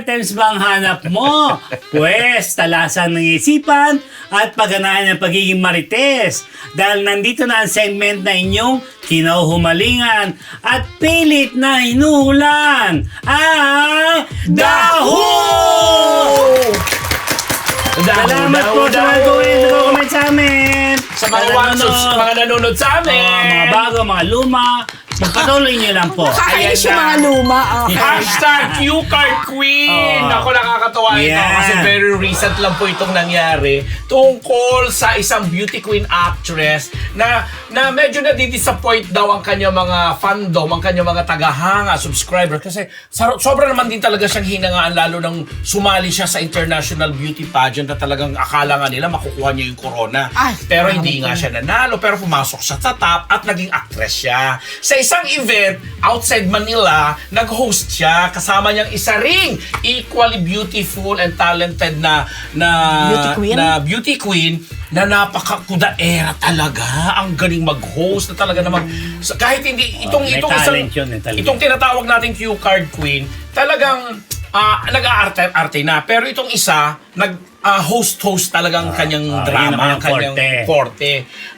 items ba ang hanap mo? Pwes, talasan ng isipan at pagganahan ng pagiging marites. Dahil nandito na ang segment na inyong kinahumalingan at pilit na hinuhulan. Ang Daho! Salamat po sa mga gawin comment sa amin. Sa mga nanonood. mga nanonood sa amin. Oo, mga bago, mga luma. Magpatuloy niyo lang po. Kakainis yung na. mga luma. Okay. Hashtag Q-Card Queen! Oh. Ako nakakatawa ito Yeah. kasi very recent lang po itong nangyari tungkol sa isang beauty queen actress na na medyo na-disappoint daw ang kanyang mga fandom, ang kanyang mga tagahanga, subscriber kasi sa, sobra naman din talaga siyang hinangaan lalo nang sumali siya sa international beauty pageant na talagang akala nga nila makukuha niya yung corona. Ay, pero hindi nga siya nanalo pero pumasok siya sa top at naging actress siya. Sa isang event outside Manila, nag-host siya kasama niyang isa ring equally beautiful and talented na na Beauty queen? na beauty queen na napakakudaera talaga. Ang galing mag-host na talaga namang sa- kahit hindi itong Oh, may itong isang talent yun, may talent. itong tinatawag nating cue card queen, talagang ah, nag-aarte-arte na. Pero itong isa, nag ah, host-host talagang kanyang ah, drama, ang kanyang forte. forte.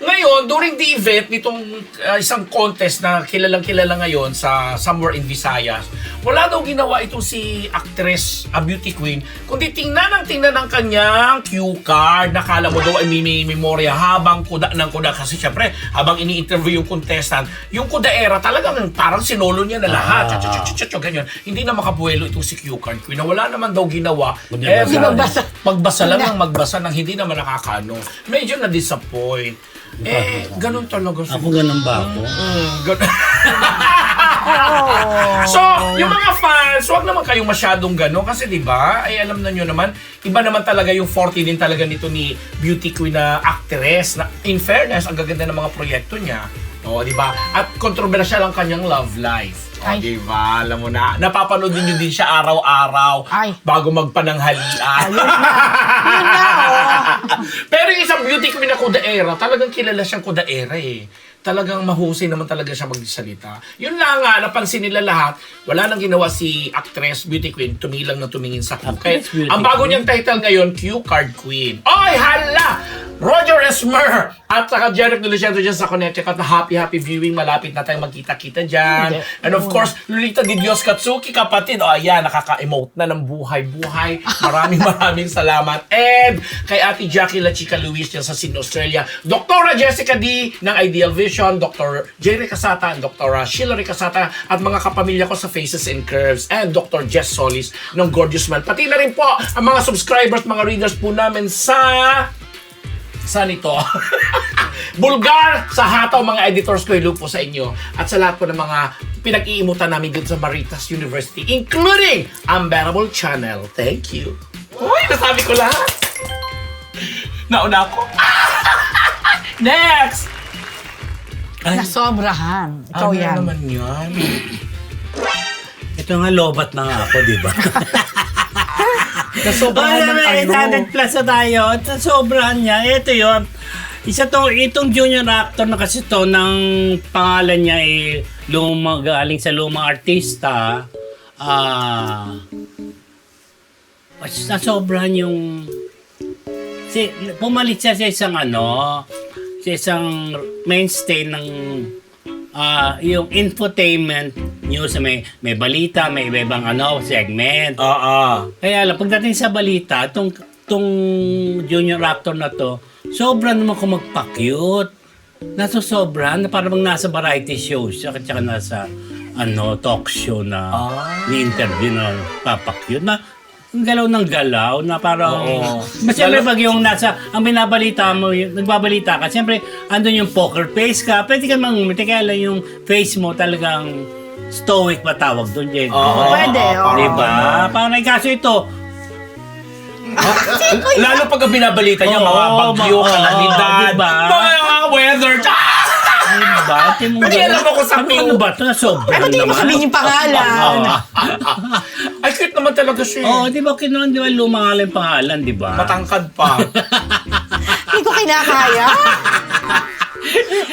Ngayon, during the event nitong ah, isang contest na kilalang kilala ngayon sa somewhere in Visayas, wala daw ginawa itong si actress, a beauty queen, kundi tingnan ang tingnan ng kanyang cue card. Nakala mo daw ay may, may memorya habang kuda ng kuda. Kasi syempre, habang ini-interview yung contestant, yung kudaera talagang parang sinolo niya na lahat. Ah. Cha-cha-cha-cha-cha, ganyan. Hindi na makabuelo itong si cue card queen na wala naman daw ginawa. Eh, magbasa. Magbasa. Magbasa lang ng magbasa ng hindi naman nakakano. Medyo na-disappoint. Eh, ganun talaga siya. Ako ganun ba ako? Mm, gan- so, yung mga fans, wag naman kayong masyadong gano'n kasi 'di ba? Ay alam na nyo naman, iba naman talaga yung 40 din talaga nito ni beauty queen na actress na in fairness, ang gaganda ng mga proyekto niya. O, di ba? At kontrobersyal ang kanyang love life. O, Ay. di ba? Alam mo na, napapanood niyo din siya araw-araw Ay. bago magpananghalian. Yun na, oh. Pero yung isang beauty queen na kudaera, talagang kilala siyang kudaera eh. Talagang mahusay naman talaga siya magsalita. Yun lang nga, napansin nila lahat, wala nang ginawa si actress beauty queen, tumilang na tumingin sa beauty Ang bago niyang title ngayon, Q Card Queen. Oy, hala! Roger Esmer at saka Jeric Dulcento dyan sa Connecticut na happy happy viewing. Malapit na tayong magkita-kita dyan. And of course Lolita Di Dios Katsuki kapatid. O ayan nakaka-emote na ng buhay-buhay. Maraming maraming salamat. And kay Ate Jackie La Chica Luis dyan sa Sydney, Australia. Doktora Jessica D ng Ideal Vision Dr. Jerry Casata and Dr. Sheila Casata at mga kapamilya ko sa Faces and Curves. And Dr. Jess Solis ng Gorgeous Smile. Pati na rin po ang mga subscribers mga readers po namin sa Saan ito? Bulgar sa hataw mga editors ko ilupo sa inyo at sa lahat po ng mga pinag-iimutan namin dito sa Maritas University including Unbearable Channel. Thank you. Uy, nasabi ko lahat. Nauna ako. Next! Nasobrahan. Ikaw ano yan. naman yan? Ito nga lobat na nga ako, di ba? Nasobrahan ng Ay, ano. 800 plus na tayo. At sobrahan niya. Ito yun. Isa to, itong junior actor na kasi to, ng pangalan niya ay lumang, galing sa lumang artista. Ah... Uh, nasobrahan yung... Si, pumalit siya sa isang ano, sa isang mainstay ng ah yung infotainment news may may balita, may iba-ibang ano segment. Oo. Kaya lang, pagdating sa balita, itong, itong junior actor na to, sobra naman ko magpa-cute. Nasa sobra, na parang nasa variety show siya, at saka nasa ano, talk show na Ah. ni-interview na papakyut na ang galaw ng galaw na parang Oo. Mas siyempre pag yung nasa ang binabalita mo yung, nagbabalita ka siyempre andun yung poker face ka pwede ka mangumiti kaya lang yung face mo talagang stoic pa tawag doon Jen Oo. Pwede, oo. Di ba? Parang kaso ito, Lalo pag ang binabalita niya, Oo, mga bagyo, oo, kalamidad, diba? mga weather. di ba? Tingnan mo Hindi alam ako sa ko, Ano ba ito? Na sobrang Ay, ba't hindi mo sabihin yung pangalan? Ay, cute naman talaga siya. eh. Oo, di ba kinuha, di ba lumangalan yung pangalan, di ba? Matangkad pa. Hindi ko kinakaya.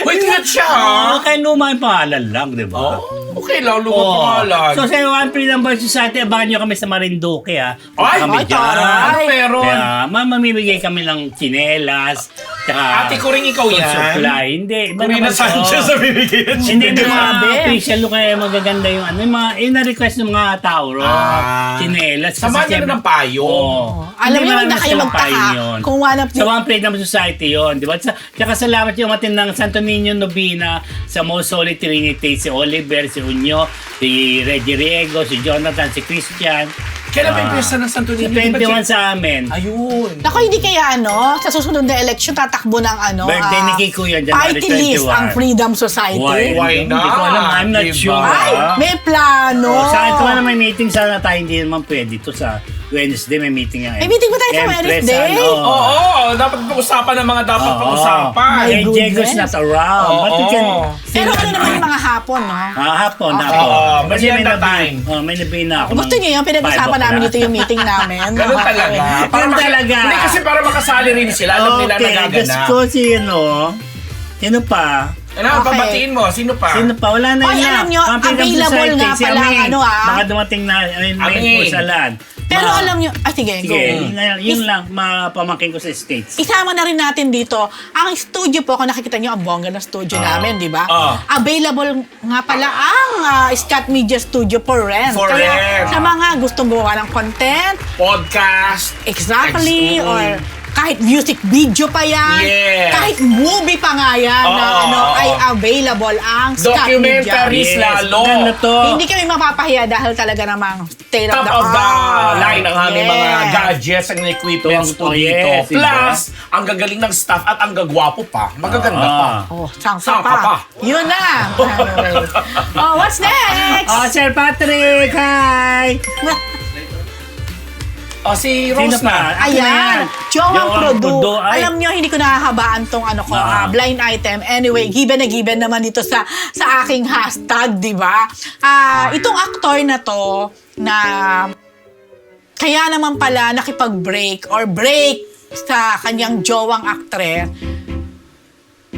Wait, cute siya. Oo, ha? kaya luma yung pangalan lang, di ba? Oo. Okay lang, lumang Oo. pangalan. So sa One Freedom Boy Society, abangan nyo kami sa Marinduque ha. Ay, kami ay, taray. ano meron? Kaya ma- mamimigay kami ng chinelas, tsaka Ate ko rin ikaw food yan. supply. Hindi, iba Corina naman to. Sanchez ang bibigyan ng Hindi, may mga Grabe. official look kaya magaganda yung ano, yung mga, yung na-request ng mga tao, ro. Ah. Chinelas. kasi Samahan nyo siyempre- na ng payo. Oo. Alam Hindi, niyo, na kayo silang magtaka payo yun. kung one of Sa the... One Freedom Society yon, di ba? Sa, tsaka salamat yung atin ng Santo Niño Novena sa Most Holy Trinity, si Oliver, si Unyo, si Reggie Riego, si Jonathan, si Christian. Kailan ba yung Ah, piyesta ng Santo Sa Niño? Di ba, 21 Chick? sa amin. Ayun. Naku, hindi kaya ano, sa susunod na election, tatakbo ng ano, Birthday ni ah, Kiko yan, January party list 21. ang Freedom Society. Why? Why Hindi ko alam. I'm not not? sure. Diba? Ay, may plano. Oh, sa ito na may meeting sana tayo, hindi naman pwede ito sa Wednesday may meeting yung May meeting ba tayo sa Empress, Wednesday? ano? Oo, dapat pag-usapan ng mga dapat Oo. pag-usapan. My Eh, Diego's not around. But you can Oo. Pero ano naman yung mga hapon, no? Ah, hapon, Okay. hapon. Oo, Kasi may merienda nabi, time. oh, may nabi na ako. Gusto ng niyo yung pinag-usapan five namin o'clock. dito yung meeting namin. Ganun talaga. Ganun talaga. Hindi kasi para makasali rin sila. Alam nila okay, nagaganap. Diyos ko, sino? Sino pa? Ano, Okay. pabatiin mo? Sino pa? Sino pa? Wala na Oy, yun na. alam nyo, Ang available Society, nga si pala, Aming. ano, ah. Baka dumating na ay, may Aming. pusalan. Pero Ma- alam nyo, ah sige, go. Sige, yun, na- yun lang, mapamakin ko sa States. Isama na rin natin dito, ang studio po, kung nakikita nyo, ang bongga ng studio Ah. namin, di ba? Ah. Available nga pala ang ah, Scott Media Studio for rent. For Kaya rent. sa mga gustong gumawa ng content, Podcast. exactly, Ex- or kahit music video pa yan, Yes. kahit movie pa nga yan, na Oo, ano, oo, ay oo. available ang Scott Media. Documentaries lalo. Ganda to. Hindi kami mapapahiya dahil talaga namang state Top of the of the art. line ang aming Yes. mga gadgets and equipments po Oh, dito. yes, diba? Plus, ang gagaling ng staff at ang gagwapo pa. Magaganda Ah. pa. Oh, saan Saan ka ka pa? pa? Yun na. Anyway. oh, what's next? Oh, Sir Patrick! Hi! O, si Sino Rose pa? na. Ako na yan. Ayan, Joang ay. Alam nyo, hindi ko nahahabaan tong ano ko, Ah. ah, blind item. Anyway, given na given naman dito sa sa aking hashtag, di ba? Ah, itong aktor na to na kaya naman pala nakipag-break or break sa kanyang jowang aktres,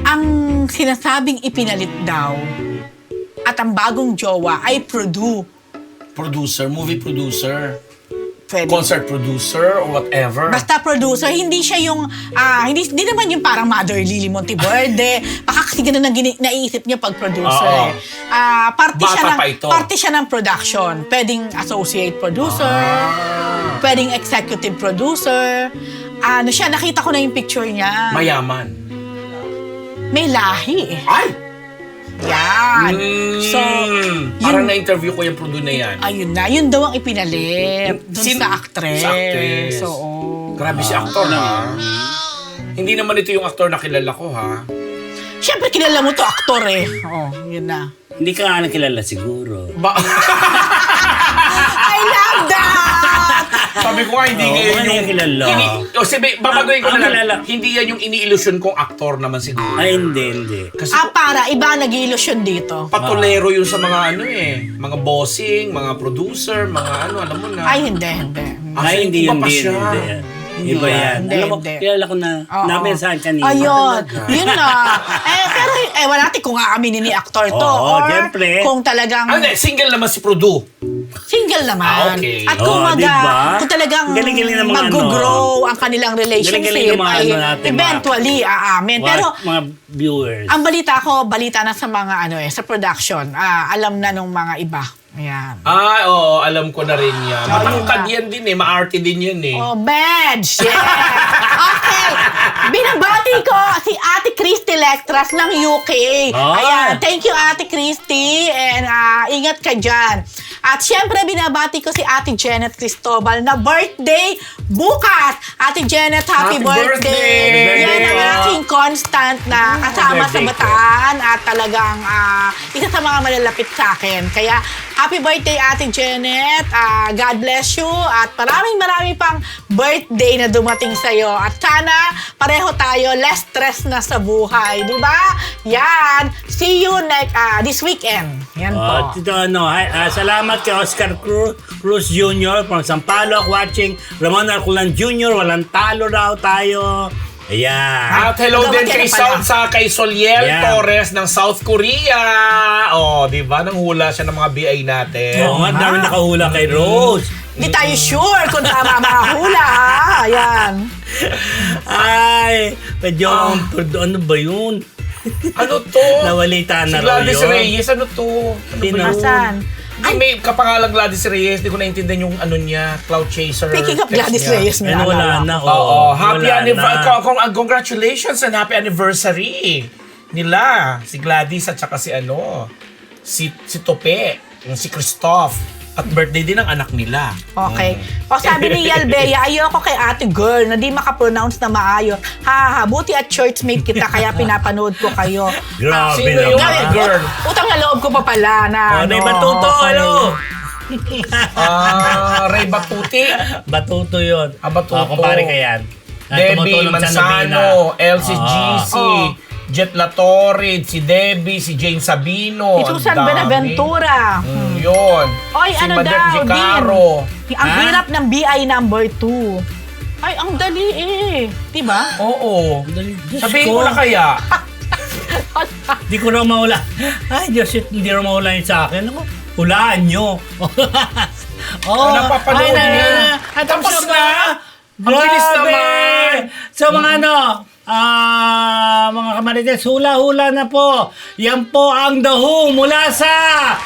ang sinasabing ipinalit daw at ang bagong jowa ay Produ. Producer, movie producer, Pwede concert producer, or whatever. Basta producer, hindi siya yung, ah, hindi, hindi naman yung parang Mother Lily Monteverde. Ganun ang gini- naiisip niya pag producer. Oo. eh. Ah, parte Bata siya ng, pa ito. parte siya ng production. Pwedeng associate producer, Ah. pwedeng executive producer. Ano siya, nakita ko na yung picture niya. Mayaman. May lahi eh. Ay! Yan. Mm, So, parang yun- na-interview ko yung Produ na yan. Ayun na, yun daw ang ipinalit dun Sin- sa actress. sa actress. So, oh. Grabe si aktor, ha? Hindi naman ito yung aktor na kilala ko, ha? Siyempre, kilala mo to aktor eh. Oo, yun na. Hindi ka nga nakilala siguro. Ba- I love that! Sabi ko nga, hindi Oo, ngayon yung... yung kilala? Ini, o sabi, babagoyin ko Ang na kilala. lang. Hindi yan yung ini-illusion kong aktor naman siguro. Ay, hindi, hindi. Kasi Ah, para iba nag-ilusyon dito. patulero yun sa mga ano eh. Mga bossing, mga producer, mga ano, alam mo na. Ay, hindi, hindi. Ah, Ay, hindi iba yun, pa hindi, siya. hindi. Iba yan. Hindi, Alam mo, hindi. kilala ko na, Oo. napensahan kanina. Ayun, talaga? yun na. Eh, pero, eh, wala natin kung aaminin ni actor to. Oo, or syempre. kung talagang Ano, eh, single naman si Produ. Single naman. Ah, okay. At kung Oo, maga, diba? kung talagang Galing-galing ng mga mag-grow ang kanilang relationship, Galing-galing ng mga ay ano natin, mga- eventually aamin. What, Pero, mga viewers. ang balita ko, balita na sa mga ano eh, sa production. Ah, alam na nung mga iba. Ayan. Ah, oo, alam ko na rin yan. Oh, Matangkad yan din eh, maarte din yan eh. Oh, badge! Yeah! Okay! Binabati ko si Ate Christy Lectras ng UK. Ah. Ayan, thank you Ate Christy and ah, ingat ka dyan. At syempre, binabati ko si Ate Janet Cristobal na birthday bukas. Ate Janet, happy, Happy birthday! birthday! Yan ang aking constant na kasama sa bataan at talagang ah, isa sa mga malalapit sa akin. Kaya, happy birthday Ate Janet. Ah, God bless you. At maraming maraming pang birthday na dumating sa'yo. At sana pareho tayo less stress na sa buhay. Di ba? Yan. See you next ah, this weekend. Yan po. ito ano, hi, ah, salamat kay Oscar Cruz, Cruz Jr. from Sampaloc watching Ramon Arculan Jr. Walang talo daw tayo. Ayan. At hello Magawa din ka kay. South sa kay Soliel Yeah. Torres ng South Korea. Oh, 'di ba? Nanghula siya ng mga BI natin. Oo nga, ang dami nakahula kay Rose. Hindi tayo sure kung tama mga hula, ha? Ayan. Ay, medyo, Ah. ano ba yun? Ano to? Nawalita si na raw Gladys yun. Reyes, ano to? Ano ba Sino? yun? Asan? Hindi, may kapangalan Gladys Reyes. Hindi ko naintindihan yung ano niya, Cloud Chaser. Speaking of text Gladys niya. Reyes, may Ay, wala naalala na. Oo, Oo, happy wala anniversary. na. Congratulations and happy anniversary nila. Si Gladys at saka si ano, si, si Tope, yung si Christoph. At birthday din ng anak nila. Okay. O sabi ni Yalbea, ayoko kay ate girl na di makapronounce na maayos. Ha ha, buti at churchmate kita kaya pinapanood ko kayo. Grabe Sino naman. yung Gabi, ate girl? Utang na loob ko pa pala na Oh, ano. Batuto, okay. ano? Ah, Ray Batuti. Batuto yun. Ah, Batuto. Oh, kumpare ka yan. Ah, Debbie tumutulong sa Nobina. Mansano, Elsie Ah. Oo. Jet Latorid, si Debbie, si Jane Sabino. Ito ang San dami. Benaventura. Mm, yun. Oy, si ano Madam daw, Gicaro. Din. Ang Ha? hirap ng BI number 2. Ay, ang dali eh. Diba? Oo. Dali, Sabihin ko. na kaya. Di ko na maula. Ay, Diyos, hindi na maula yun sa akin. Ako, hulaan nyo. oh, napapanood ay, niya. na- At Tapos tapos na? na. Ang bilis naman. So mga ano, ah mga kamarites, hula-hula na po. Yan po ang The Who mula sa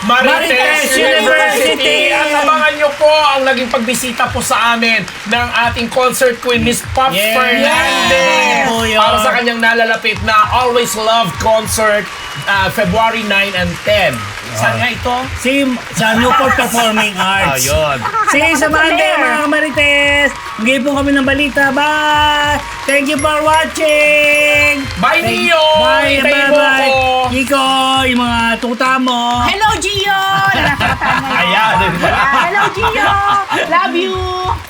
Marites University. At abangan nyo po ang naging pagbisita po sa amin ng ating concert queen, Miss Pops Yes. Fernandez. Yun. Para sa kanyang nalalapit na Always Love concert uh, February 9 and 10. Saan nga ito? Si sa Newport Performing Arts. Ayun. Sige, sa Monday, mga kamarites. Magiging po kami ng balita. Bye! Thank you for watching! Bye, Neo! Bye! Hintayin Bye! mo Bye! ako. Kiko, yung mga tuta mo. Hello, Gio! Nakakatawa ngayon. Ayan. Hello, Gio! Love you!